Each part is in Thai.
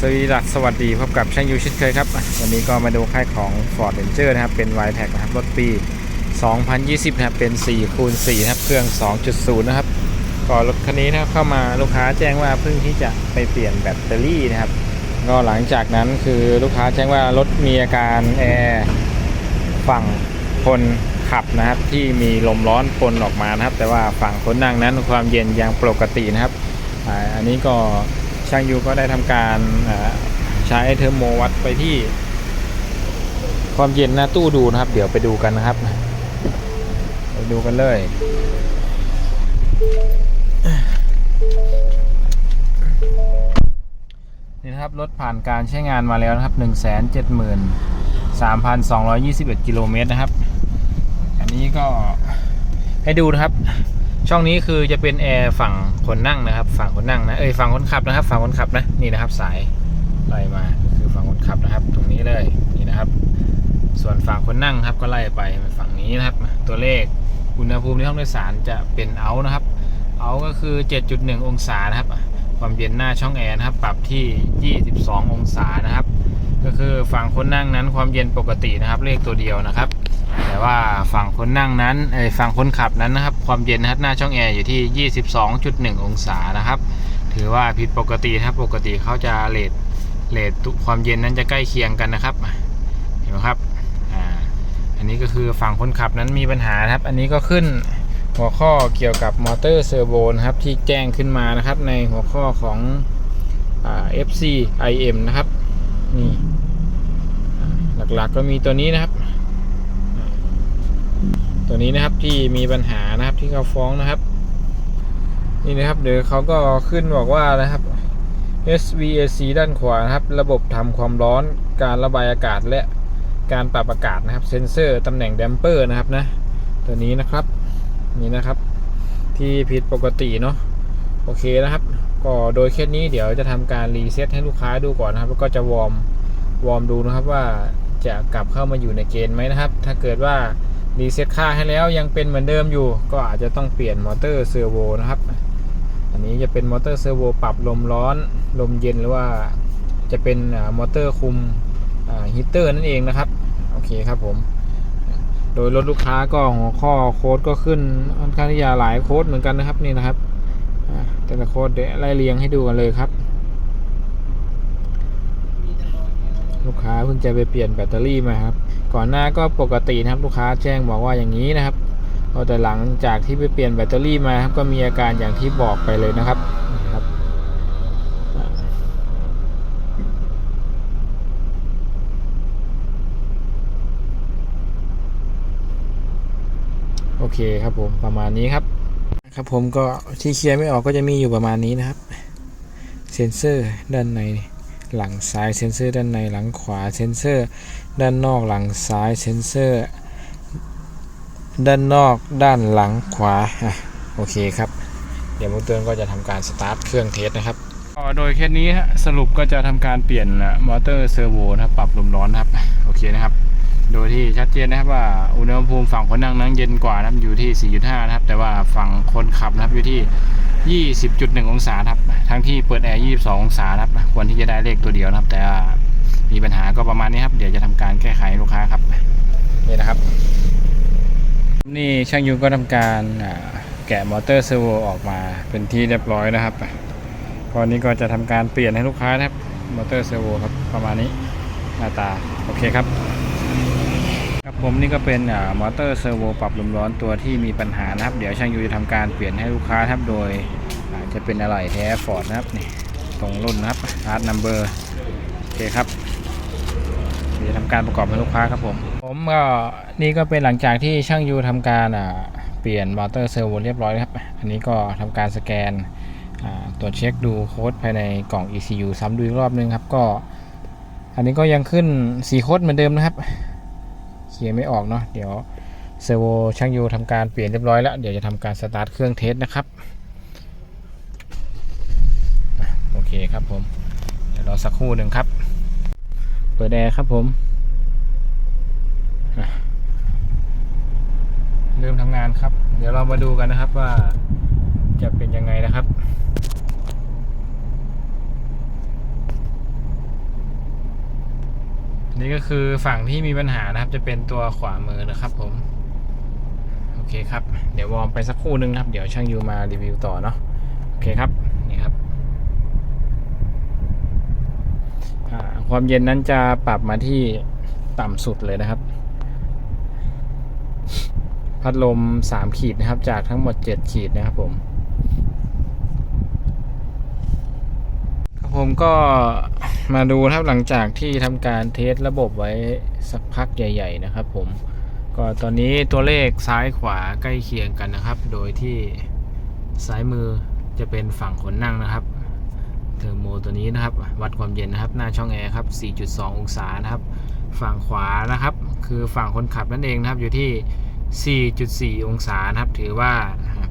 สวีดัสสวัสดีพบกับช่างยูชิดเคยครับ วันนี้ก็มาดูค่ายของ Ford Ranger นะครับ เป็น y t e c นะครับ รถปี 2020 นะครับ เป็น4คูณ4นะครับ เครื่อง 2.0 นะครับก็รถคันนี้นะครับเข้ามาลูกค้าแจ้งว่าเพิ่งที่จะไปเปลี่ยนแบตเตอรี่นะครับ ก็หลังจากนั้นคือลูกค้าแจ้งว่ารถมีอาการแอร์ฝั่งคนขับนะครับ ที่มีลมร้อนปนออกมานะครับ แต่ว่าฝั่งคนนั่งนั้นความเย็นยังปกตินะครับอันนี้ก็ ช่างยูก็ได้ทำการใช้เทอร์โมวัดไปที่ ความเย็นหน้าตู้ดูนะครับ เดี๋ยวไปดูกันนะครับไปดูกันเลยนี่นะครับรถผ่านการใช้งานมาแล้วนะครับ 1 7 3 2 2 1 กิโลเมตรนะครับ อันนี้ก็ให้ดูนะครับ ช่องนี้คือจะเป็นแอร์ฝั่งคนนั่งนะครับ ฝั่งคนนั่งนะเอ้ยฝั่งคนขับนะครับ ฝั่งคนขับนะนี่นะครับ สายไล่มาคือฝั่งคนขับนะครับ ตรงนี้เลยนี่นะครับ ส่วนฝั่งคนนั่งครับก็ไล่ไปฝั่งนี้นะครับ ตัวเลขอุณหภูมิในห้องโดยสารจะเป็นเอานะครับ เอาก็คือ 7.1 องศานะครับ ความเย็นหน้าช่องแอร์นะครับ ปรับที่ 22 องศานะครับ ก็คือฝั่งคนนั่งนั้นความเย็นปกตินะครับ เลขตัวเดียวนะครับ แต่ว่าฝั่งคนนั่งนั้นเอ้ฝั่งคนขับนั้นนะครับ ความเย็นนะครับหน้าช่องแอร์อยู่ที่ 22.1 องศานะครับ ถือว่าผิดปกตินะครับปกติเขาจะเลทเลทความเย็นนั้นจะใกล้เคียงกันนะครับ เห็นไหมครับอ่าอันนี้ก็คือฝั่งคนขับนั้นมีปัญหาครับ อันนี้ก็ขึ้นหัวข้อเกี่ยวกับมอเตอร์เซอร์โวนะครับที่แจ้งขึ้นมานะครับ ในหัวข้อของอ่า FC IM นะครับนี่หลักๆก็มีตัวนี้นะครับ ตัวนี้นะครับที่มีปัญหานะครับที่เขาฟ้องนะครับ นี่นะครับเดี๋ยวเขาก็ขึ้นบอกว่านะครับ SVAC ด้านขวานะครับ ระบบทำความร้อนการระบายอากาศและการปรับอากาศนะครับ เซนเซอร์ตำแหน่งแดมเปอร์นะครับนะตัวนี้นะครับนี่นะครับ ที่ผิดปกติเนาะโอเคนะครับ ก็โดยเคสนี้เดี๋ยวจะทำการรีเซ็ตให้ลูกค้าดูก่อนนะครับ แล้วก็จะวอร์มวอร์มดูนะครับว่าจะกลับเข้ามาอยู่ในเกณฑ์ไหมนะครับ ถ้าเกิดว่า รีเซ็ตค่าให้แล้วยังเป็นเหมือนเดิมอยู่ ก็อาจจะต้องเปลี่ยนมอเตอร์เซอร์โวนะครับ อันนี้จะเป็นมอเตอร์เซอร์โวปรับลมร้อนลมเย็นหรือว่าจะเป็นมอเตอร์คุมฮีเตอร์นั่นเองนะครับ โอเคครับผม โดยรถลูกค้าก็หัวข้อโค้ดก็ขึ้นค่อนข้างที่จะหลายโค้ดเหมือนกันนะครับนี่นะครับแต่ละโค้ดเดี๋ยวไล่เรียงให้ดูกันเลยครับ ลูกค้า เพิ่งจะไปเปลี่ยนแบตเตอรี่มาครับ ก่อนหน้าก็ปกตินะครับลูกค้าแจ้งบอกว่าอย่างนี้นะครับแต่หลังจากที่ไปเปลี่ยนแบตเตอรี่มาครับก็มีอาการอย่างที่บอกไปเลยนะครับโอเคครับผมประมาณนี้ครับ ครับผมก็ที่เคลียร์ไม่ออกก็จะมีอยู่ประมาณนี้นะครับ เซนเซอร์ด้านใน หลังซ้ายเซนเซอร์ด้านในหลังขวาเซนเซอร์ด้านนอกหลังซ้ายเซนเซอร์ด้านนอกด้านหลังขวาอะโอเคครับ เดี๋ยวมูเตอร์ก็จะทำการสตาร์ทเครื่องเทสนะครับโดยเคสนี้สรุปก็จะทำการเปลี่ยนมอเตอร์เซอร์โวนะครับปรับลมร้อนนะครับโอเคนะครับ โดยที่ชัดเจนนะครับว่าอุณหภูมิฝั่งคนนั่งนั้นเย็นกว่านะครับอยู่ที่ 4.5 นะครับ แต่ว่าฝั่งคนขับนะครับอยู่ที่ 20.1 องศานะครับ ทั้งที่เปิดแอร์ 22 องศานะครับ ควรที่จะได้เลขตัวเดียวนะครับ แต่ว่ามีปัญหาก็ประมาณนี้ครับ เดี๋ยวจะทำการแก้ไขให้ลูกค้าครับ นี่นะครับ นี่ช่างยูก็ทำการอ่าแกะมอเตอร์เซอร์โวออกมาเป็นที่เรียบร้อยนะครับตอนนี้ก็จะทำการเปลี่ยนให้ลูกค้านะครับ มอเตอร์เซอร์โวครับ ประมาณนี้หน้าตา โอเคครับ ครับผมนี่ก็เป็นอมอเตอร์เซอร์โวปรับลมร้อนตัวที่มีปัญหานะครับ เดี๋ยวช่างยูจะทำการเปลี่ยนให้ลูกค้าครับโดยอาจจะเป็นอะไหล่แท้ฟอร์ดนะครับนี่ตรงรุ่นนะครับอาร์ตนัมเบอร์โอเคครับเดี๋ยวทำการประกอบให้ลูกค้าครับผม ผมก็นี่ก็เป็นหลังจากที่ช่างยูทำการเปลี่ยนมอเตอร์เซอร์โวเรียบร้อยครับ อันนี้ก็ทำการสแกนตรวจเช็คดูโค้ดภายในกล่อง ECU ซ้ำดูอีกรอบนึงครับก็ อันนี้ก็ยังขึ้นสีโค้ดเหมือนเดิมนะครับ เขียนไม่ออกเนาะเดี๋ยวเซอร์โวช่างยูทำการเปลี่ยนเรียบร้อยแล้ว เดี๋ยวจะทำการสตาร์ทเครื่องเทสนะครับโอเคครับผมเดี๋ยวรอสักครู่หนึ่งครับ เปิดแอร์ครับผม เริ่มทำงานครับ เดี๋ยวเรามาดูกันนะครับว่าจะเป็นยังไงนะครับ นี่ก็คือฝั่งที่มีปัญหานะครับ จะเป็นตัวขวามือนะครับ ผม โอเคครับ เดี๋ยววอร์มไปสักครู่นึงนะครับ เดี๋ยวช่างยูมารีวิวต่อเนาะ โอเคครับ นี่ครับ ความเย็นนั้นจะปรับมาที่ต่ำสุดเลยนะครับ พัดลม 3 ขีดนะครับ จากทั้งหมด 7 ขีดนะครับผม ครับ ผมก็มาดูครับหลังจากที่ทำการเทสระบบไว้สักพักใหญ่ ๆ นะครับผมก็ตอนนี้ตัวเลขซ้ายขวาใกล้เคียงกันนะครับ โดยที่ซ้ายมือจะเป็นฝั่งคนนั่งนะครับเทอร์โมตัวนี้นะครับ วัดความเย็นนะครับ หน้าช่องแอร์ครับ 4.2 องศานะครับ ฝั่งขวานะครับ คือฝั่งคนขับนั่นเองนะครับ อยู่ที่ 4.4 องศานะครับ ถือว่า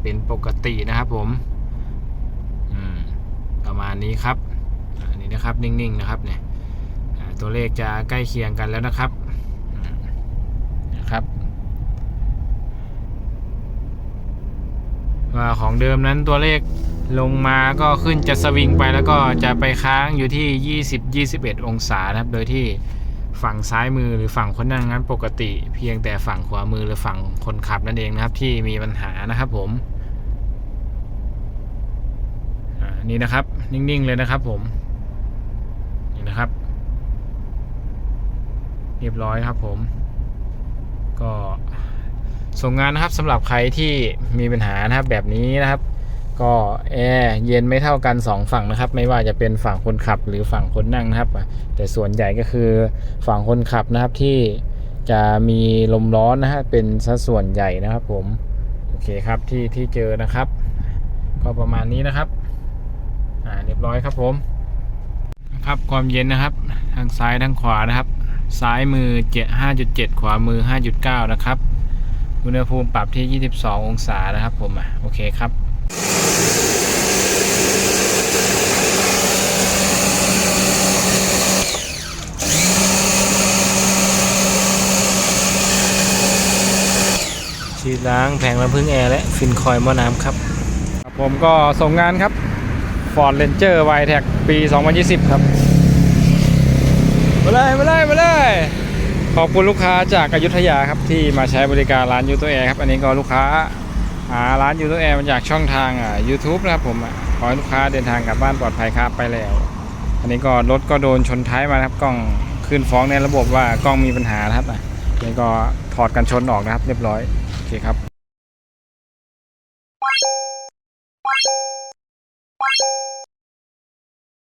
เป็นปกตินะครับผมประมาณนี้ครับ อันนี้นะครับนิ่งๆนะครับเนี่ยตัวเลขจะใกล้เคียงกันแล้วนะครับนะครับว่าของเดิมนั้นตัวเลขลงมาก็ขึ้นจะสวิงไปแล้วก็จะไปค้างอยู่ที่ 20-21 องศานะครับ โดยที่ฝั่งซ้ายมือหรือฝั่งคนนั่งนั้นปกติ เพียงแต่ฝั่งขวามือหรือฝั่งคนขับนั่นเองนะครับ ที่มีปัญหานะครับผมนี่นะครับ นิ่งๆเลยนะครับผม นะครับ เรียบร้อยครับผม ก็ส่งงานนะครับสำหรับใครที่มีปัญหานะครับแบบนี้นะครับ ก็แอร์เย็นไม่เท่ากันสองฝั่งนะครับ ไม่ว่าจะเป็นฝั่งคนขับหรือฝั่งคนนั่งนะครับ แต่ส่วนใหญ่ก็คือฝั่งคนขับนะครับที่จะมีลมร้อนนะฮะเป็นสัดส่วนใหญ่นะครับ ผมโอเคครับที่ที่เจอนะครับ ก็ประมาณนี้นะครับ อ่าเรียบร้อยครับผม ครับความเย็นนะครับ ทางซ้ายทางขวานะครับ ซ้ายมือ 7 5.7 ขวามือ 5.9 นะครับอุณหภูมิปรับที่ 22 องศานะครับผมอะโอเคครับฉีดล้างแผงลำพึ่งแอร์และฟินคอยหม้อน้ำครับ ผมก็ส่งงานครับ Ford Ranger w i t e c ปี 2020 ครับ มาเลย มาเลย มาเลย ขอบคุณลูกค้าจากอายุทยาครับ ที่มาใช้บริการร้านยูตัวแอร์ครับ อันนี้ก็ลูกค้าหาร้านยูตัวแอร์มาจากช่องทางอ่า YouTube นะครับผมอะขอให้ลูกค้าเดินทางกลับบ้านปลอดภัยครับไปแล้ว อันนี้ก็รถก็โดนชนท้ายมานะครับกล้องขึ้นฟ้องในระบบว่ากล้องมีปัญหานะครับอะนี่ก็ถอดกันชนออกนะครับ เรียบร้อยโอเคครับ